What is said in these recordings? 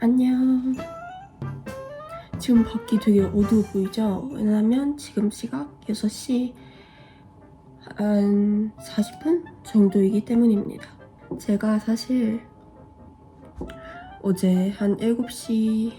안녕. 지금 밖이 되게 어두워 보이죠? 왜냐면 지금 시각 6시 한 40분 정도이기 때문입니다. 제가 사실 어제 한 7시,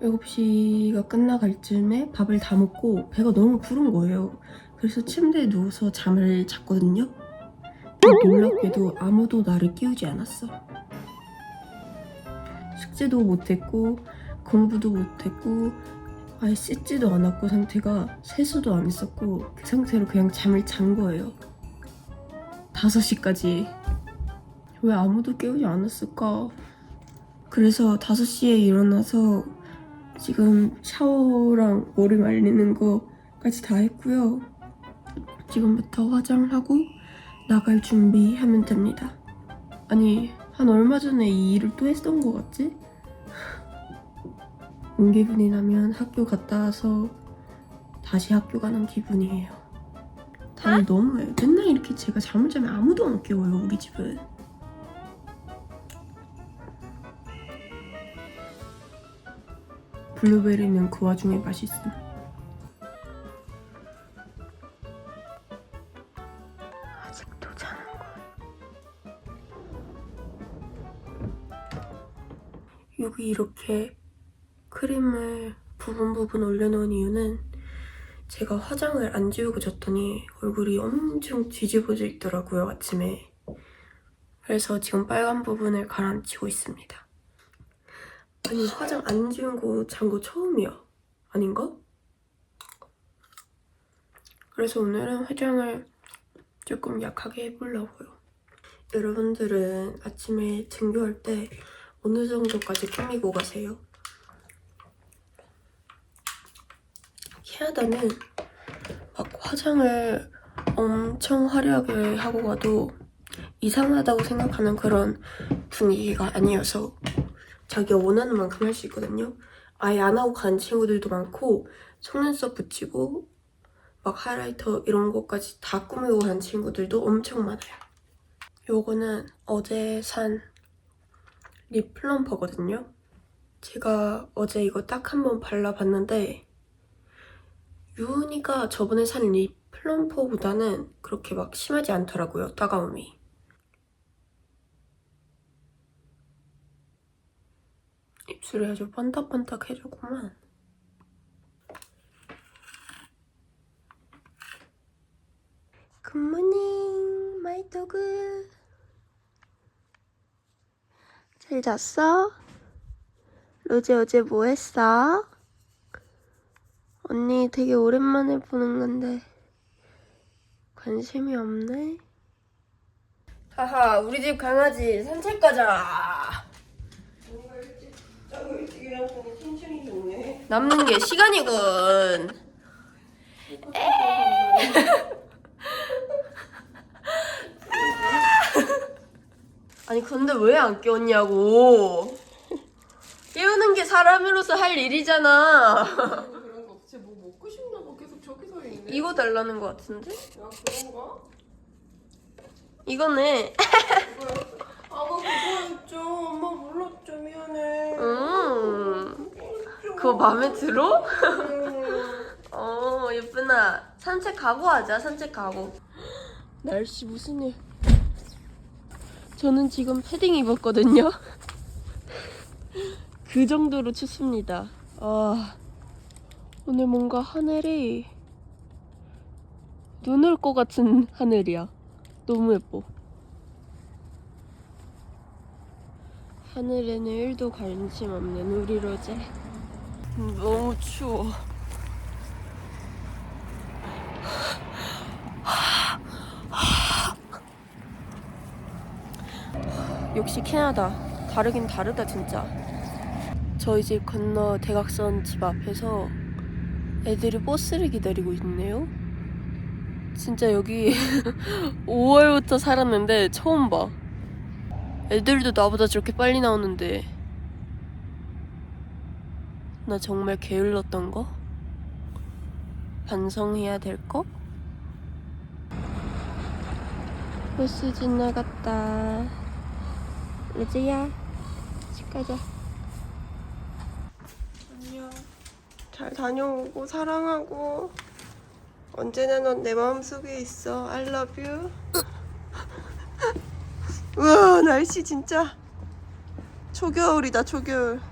7시가 끝나갈 즈음에 밥을 다 먹고 배가 너무 부른 거예요. 그래서 침대에 누워서 잠을 잤거든요. 놀랍게도 아무도 나를 깨우지 않았어. 숙제도 못했고 공부도 못했고 아예 씻지도 않았고 상태가 세수도 안 했었고 그 상태로 그냥 잠을 잔 거예요. 5시까지. 왜 아무도 깨우지 않았을까? 그래서 5시에 일어나서 지금 샤워랑 머리 말리는 거까지 다 했고요. 지금부터 화장하고 나갈 준비하면 됩니다. 아니 한 얼마 전에 이 일을 또 했던 것 같지? 온 기분이 나면 학교 갔다 와서 다시 학교 가는 기분이에요. 다들 너무해. 맨날 이렇게 제가 잠을 자면 아무도 안 깨워요, 우리 집은. 블루베리는 그 와중에 맛있음. 여기 이렇게 크림을 부분 부분 올려놓은 이유는 제가 화장을 안 지우고 잤더니 얼굴이 엄청 뒤집어져 있더라고요, 아침에. 그래서 지금 빨간 부분을 가라앉히고 있습니다. 아니, 화장 안 지우고 잔거 처음이야. 아닌가? 그래서 오늘은 화장을 조금 약하게 해보려고요. 여러분들은 아침에 등교할 때 어느 정도까지 꾸미고 가세요? 캐나다는 막 화장을 엄청 화려하게 하고 가도 이상하다고 생각하는 그런 분위기가 아니어서 자기가 원하는 만큼 할 수 있거든요. 아예 안 하고 가는 친구들도 많고 속눈썹 붙이고 막 하이라이터 이런 것까지 다 꾸미고 가는 친구들도 엄청 많아요. 요거는 어제 산 립 플럼퍼거든요. 제가 어제 이거 딱 한 번 발라봤는데 유은이가 저번에 산 립 플럼퍼보다는 그렇게 막 심하지 않더라고요, 따가움이. 입술이 아주 반딱반딱해졌구만. 굿모닝, 마이 도그. 잘 잤어? 로제 어제 뭐 했어? 언니 되게 오랜만에 보는 건데 관심이 없네. 하하, 우리 집 강아지 산책 가자. 남는 게 시간이군. 아니 근데 왜 안 깨웠냐고. 깨우는 게 사람으로서 할 일이잖아. 그런 거 없지. 뭐 먹고 싶나 봐. 계속 저기 서 있네. 이거 달라는 것 같은데? 야 그런가? 이거네. 아가 그거였죠. 엄마 몰랐죠. 미안해. 음. 그거 마음에 들어? 음. 어, 예쁘나. 산책 가고 하자, 산책 가고. 날씨 무슨 일. 저는 지금 패딩 입었거든요. 그 정도로 춥습니다. 아, 오늘 뭔가 하늘이 눈 올 것 같은 하늘이야. 너무 예뻐. 하늘에는 1도 관심 없는 우리 로제. 너무 추워. 역시 캐나다 다르긴 다르다 진짜 저희 집 건너 대각선 집 앞에서 애들이 버스를 기다리고 있네요 진짜 여기 5월부터 살았는데 처음 봐 애들도 나보다 저렇게 빨리 나오는데 나 정말 게을렀던 거? 반성해야 될 거? 버스 지나갔다. 로즈야, 집 가자. 잘 다녀오고 사랑하고 언제나 넌 내 마음속에 있어. I love you. 우와 날씨 진짜 초겨울이다 초겨울.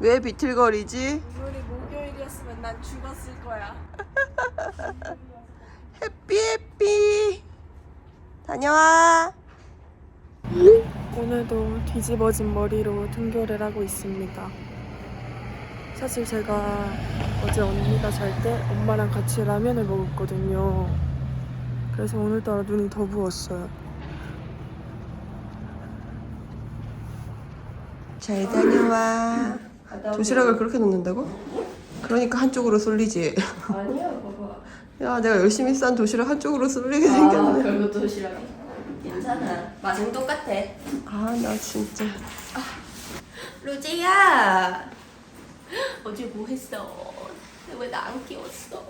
왜 비틀거리지? 오늘이 목요일이었으면 난 죽었을 거야. 해피 해피. 다녀와. 오늘도 뒤집어진 머리로 등교를 하고 있습니다. 사실 제가 어제 언니가 잘 때 엄마랑 같이 라면을 먹었거든요. 그래서 오늘따라 눈이 더 부었어요. 잘 다녀와. 도시락을 그렇게 넣는다고? 그러니까 한쪽으로 쏠리지. 아니야, 봐봐. 야, 내가 열심히 싼 도시락 한쪽으로 쏠리게 아, 생겼네. 별거 도시락이. 괜찮아. 맛은 똑같아. 아, 나 진짜. 로제야. 어제 뭐 했어? 왜 나안 깨웠어?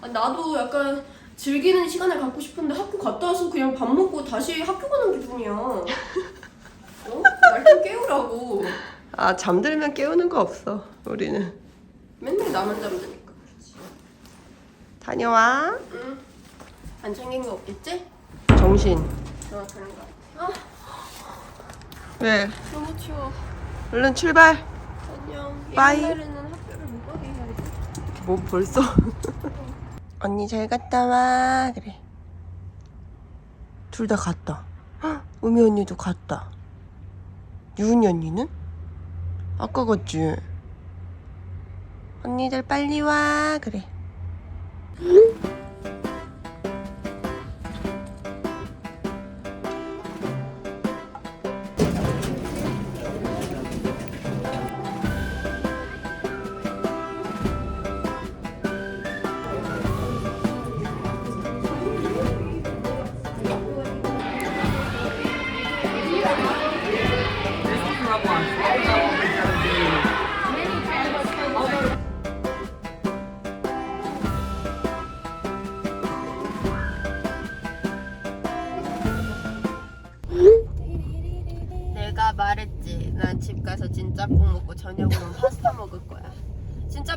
아, 나도 약간 즐기는 시간을 갖고 싶은데 학교 갔다 와서 그냥 밥 먹고 다시 학교 가는 기분이야. 어? 날 좀 깨우라고. 아, 잠들면 깨우는 거 없어. 우리는. 맨날 나만 잠드니까. 다녀와. 응. 안 챙긴 거 없겠지? 정신. 어, 그런 거 같아. 아, 왜? 너무 추워. 얼른 출발. 안녕. 빠이. 옛날에는 학교를 못 가게 해야지. 뭐 벌써? 언니 잘 갔다 와. 그래. 둘 다 갔다. 헉, 우미 언니도 갔다. 유은이 언니는? 아까 갔지. 언니들 빨리 와. 그래.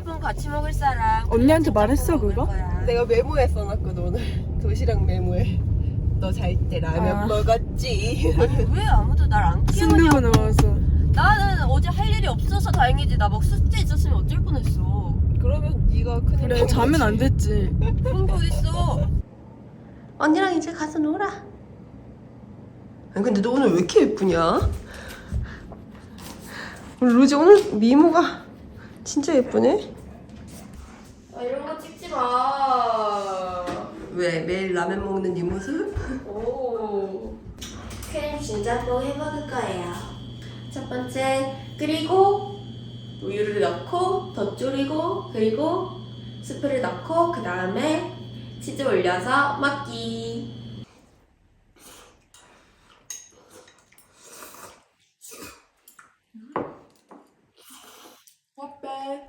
진짜뽕 같이 먹을 사람. 언니한테 말했어, 먹을 그거? 거야. 내가 메모에 써놨거든 오늘. 도시락 메모에. 너 잘 때 라면 아. 먹었지. 아니 왜 아무도 날안 순두부 키우냐고. 넣어서. 나는 어제 할 일이 없어서 다행이지. 나 막 숙제 있었으면 어쩔 뻔했어. 그러면 네가 큰일 그래 난 자면 거지. 안 됐지. 그런 게 어딨어. 언니랑 이제 가서 놀아. 아니 근데 너 오늘 왜 이렇게 예쁘냐? 오늘 로지 오늘 미모가 진짜 예쁘네. 아 이런 거 찍지 마. 왜 매일 라면 먹는 네 모습? 오. 크림 진짜뽕 해 먹을 거예요. 첫 번째 끓이고 우유를 넣고 더 졸이고 그리고 스프를 넣고 그 다음에 치즈 올려서 먹기. Not bad.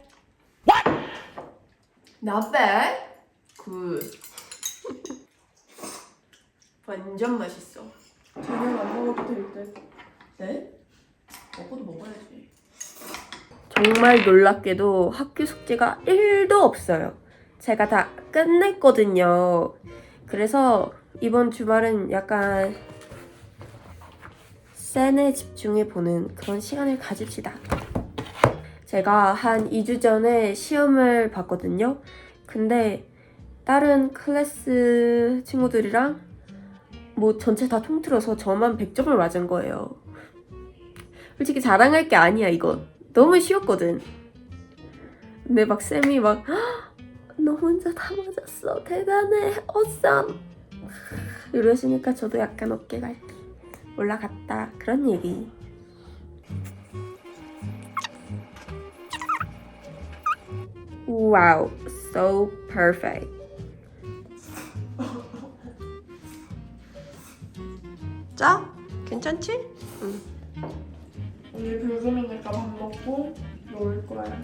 Not bad. 굿. 완전 맛있어. 저녁 안 먹어도 될 듯. 네? 먹어도 먹어야지. 정말 놀랍게도 학교 숙제가 1도 없어요. 제가 다 끝냈거든요. 그래서 이번 주말은 약간 센에 집중해 보는 그런 시간을 가집시다. 제가 한 2주 전에 시험을 봤거든요. 근데 다른 클래스 친구들이랑 뭐 전체 다 통틀어서 저만 100점을 맞은 거예요. 솔직히 자랑할 게 아니야 이건 너무 쉬웠거든. 근데 막 쌤이 막 "헉, 너 혼자 다 맞았어. 대단해. 어썸. 이러시니까 저도 약간 어깨가 올라갔다. 그런 얘기 와우 so perfect 짜? 괜찮지? 오늘 불금이니까 밥 먹고 놀 거야.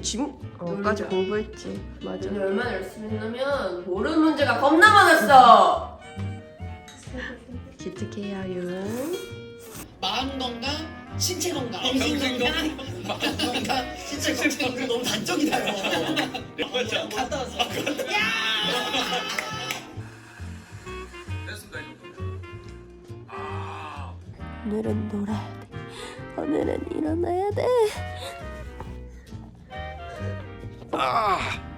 지금 어까지. 공부했지. 맞아. 오늘 얼마나 열심히 했냐면 모르는 문제가 겁나 많았어 기특해요 윤. 마음 건강 신체 건강. 정신 건강. 마음 건강. 신체 건강. 너무 단적이다요. 맞아. 갔다 왔어. 됐습니다 이 정도면. 아. 오늘은 놀아야 돼. 오늘은 일어나야 돼. 아.